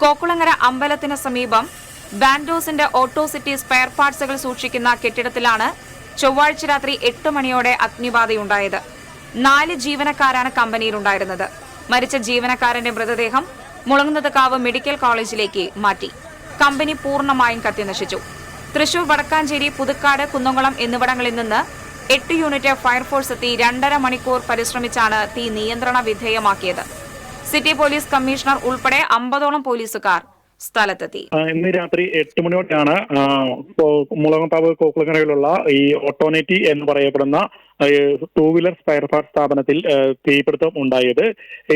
കോക്കുളങ്ങര അമ്പലത്തിന് സമീപം ബാൻഡോസിന്റെ ഓട്ടോ സിറ്റി സ്പെയർ പാർട്സുകൾ സൂക്ഷിക്കുന്ന കെട്ടിടത്തിലാണ് ചൊവ്വാഴ്ച രാത്രി എട്ട് മണിയോടെ അഗ്നിബാധയുണ്ടായത് നാല് ജീവനക്കാരാണ് കമ്പനിയിലുണ്ടായിരുന്നത് മരിച്ച ജീവനക്കാരന്റെ മൃതദേഹം മുളങ്ങുന്നതക്കാവ് മെഡിക്കൽ കോളേജിലേക്ക് മാറ്റി. കമ്പനി പൂർണമായും കത്തിനശിച്ചു. തൃശൂർ വടക്കാഞ്ചേരി പുതുക്കാട് കുന്നംകുളം എന്നിവിടങ്ങളിൽ നിന്ന് എട്ട് യൂണിറ്റ് ഫയർഫോഴ്സ് എത്തി രണ്ടര മണിക്കൂർ പരിശ്രമിച്ചാണ് തീ നിയന്ത്രണ വിധേയമാക്കിയത്. സിറ്റി പോലീസ് കമ്മീഷണർ ഉൾപ്പെടെ അമ്പതോളം പോലീസുകാർ സ്ഥലത്തെത്തി. ഇന്ന് രാത്രി എട്ട് മണിയോടെയാണ് മുളകത്താവ് കോക്കുളങ്ങരയിലുള്ള ഈ ഓട്ടോനെറ്റി എന്ന് പറയപ്പെടുന്ന ടൂ വീലർ സ്പെയർ പാർട്ട് സ്ഥാപനത്തിൽ തീപിടുത്തം ഉണ്ടായത്.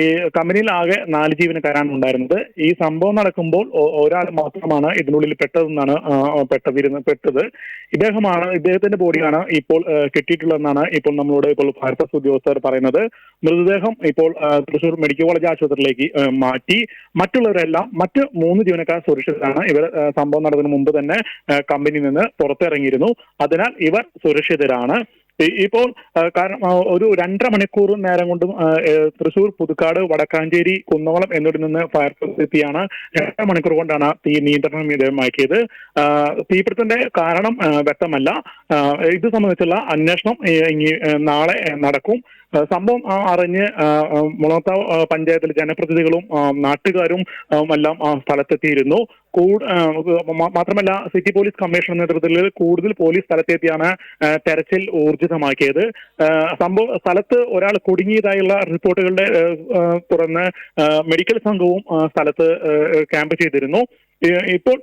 ഈ കമ്പനിയിൽ ആകെ നാല് ജീവനക്കാരാണ് ഉണ്ടായിരുന്നത്. ഈ സംഭവം നടക്കുമ്പോൾ ഒരാൾ മാത്രമാണ് ഇതിനുള്ളിൽ പെട്ടതെന്നാണ് പെട്ടതിരുന്ന് പെട്ടത്. ഇദ്ദേഹമാണ് ഇദ്ദേഹത്തിന്റെ ബോഡിയാണ് ഇപ്പോൾ കിട്ടിയിട്ടുള്ളതെന്നാണ് ഇപ്പോൾ നമ്മളോട് ഇപ്പോൾ ഫയർഫോഴ്സ് ഉദ്യോഗസ്ഥർ പറയുന്നത്. മൃതദേഹം ഇപ്പോൾ തൃശൂർ മെഡിക്കൽ കോളേജ് ആശുപത്രിയിലേക്ക് മാറ്റി. മറ്റുള്ളവരെല്ലാം മറ്റ് മൂന്ന് ജീവനക്കാർ സുരക്ഷിതരാണ്. ഇവർ സംഭവം നടന്നതിന് മുമ്പ് തന്നെ കമ്പനിയിൽ നിന്ന് പുറത്തിറങ്ങിയിരുന്നു. അതിനാൽ ഇവർ സുരക്ഷിതരാണ്. ഇപ്പോൾ കാരണം ഒരു രണ്ടര മണിക്കൂർ നേരം കൊണ്ടും തൃശൂർ പുതുക്കാട് വടക്കാഞ്ചേരി കുന്നവളം എന്നിവിടെ നിന്ന് ഫയർഫോഴ്സ് എത്തിയാണ്. രണ്ടര മണിക്കൂർ കൊണ്ടാണ് തീ നിയന്ത്രണം വിധേയമാക്കിയത് തീപിടുത്തത്തിന്റെ കാരണം വ്യക്തമല്ല. ഇത് സംബന്ധിച്ചുള്ള അന്വേഷണം ഇനി നാളെ നടക്കും. സംഭവം അറിഞ്ഞ് മുളത്താവ് പഞ്ചായത്തിലെ ജനപ്രതിനിധികളും നാട്ടുകാരും എല്ലാം സ്ഥലത്തെത്തിയിരുന്നു. മാത്രമല്ല സിറ്റി പോലീസ് കമ്മീഷണർ നേതൃത്വത്തിൽ കൂടുതൽ പോലീസ് സ്ഥലത്തെത്തിയാണ് തെരച്ചിൽ ഊർജിതമാക്കിയത്. സംഭവം സ്ഥലത്ത് ഒരാൾ കുടുങ്ങിയതായുള്ള റിപ്പോർട്ടുകളുടെ തുടർന്ന് മെഡിക്കൽ സംഘവും സ്ഥലത്ത് ക്യാമ്പ് ചെയ്തിരുന്നു. ഇപ്പോൾ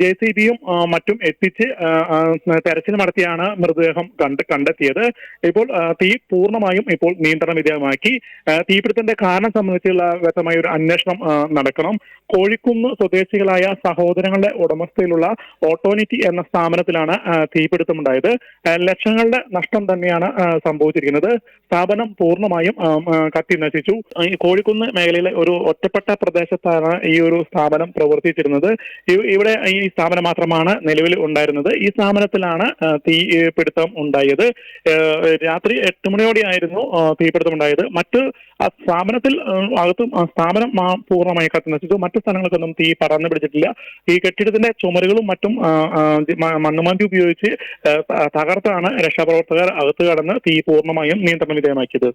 ജെ സി ബിയും മറ്റും എത്തിച്ച് തെരച്ചിൽ നടത്തിയാണ് മൃതദേഹം കണ്ട് കണ്ടെത്തിയത്. ഇപ്പോൾ തീ പൂർണമായും ഇപ്പോൾ നിയന്ത്രണ വിധേയമാക്കി. തീപിടുത്തത്തിന്റെ കാരണം സംബന്ധിച്ചുള്ള വ്യക്തമായ ഒരു അന്വേഷണം നടക്കണം. കോഴിക്കുന്ന് സ്വദേശികളായ സഹോദരങ്ങളുടെ ഉടമസ്ഥയിലുള്ള ഓട്ടോനിറ്റി എന്ന സ്ഥാപനത്തിലാണ് തീപിടുത്തമുണ്ടായത്. ലക്ഷങ്ങളുടെ നഷ്ടം തന്നെയാണ് സംഭവിച്ചിരിക്കുന്നത്. സ്ഥാപനം പൂർണമായും കത്തി നശിച്ചു. കോഴിക്കുന്ന് മേഖലയിലെ ഒരു ഒറ്റപ്പെട്ട പ്രദേശത്താണ് ഈ ഒരു സ്ഥാപനം പ്രവർത്തിച്ചിരുന്നത്. ഇ- ഇവിടെ ഈ സ്ഥാപനം മാത്രമാണ് നിലവിൽ ഉണ്ടായിരുന്നത്. ഈ സ്ഥാപനത്തിലാണ് തീപിടുത്തം ഉണ്ടായത്. രാത്രി എട്ട് മണിയോടെയായിരുന്നു തീപിടുത്തം ഉണ്ടായത്. മറ്റ് ആ സ്ഥാപനത്തിൽ അകത്തും സ്ഥാപനം പൂർണമായി കത്തി നശിച്ചു. മറ്റു സ്ഥലങ്ങൾക്കൊന്നും തീ പടർന്നു പിടിച്ചിട്ടില്ല. ഈ കെട്ടിടത്തിന്റെ ചുമരുകളും മറ്റും മണ്ണുമാന്തി ഉപയോഗിച്ച് തകർത്താണ് രക്ഷാപ്രവർത്തകർ അകത്ത് കടന്ന് തീ പൂർണമായും നിയന്ത്രണ വിധേയമാക്കിയത്.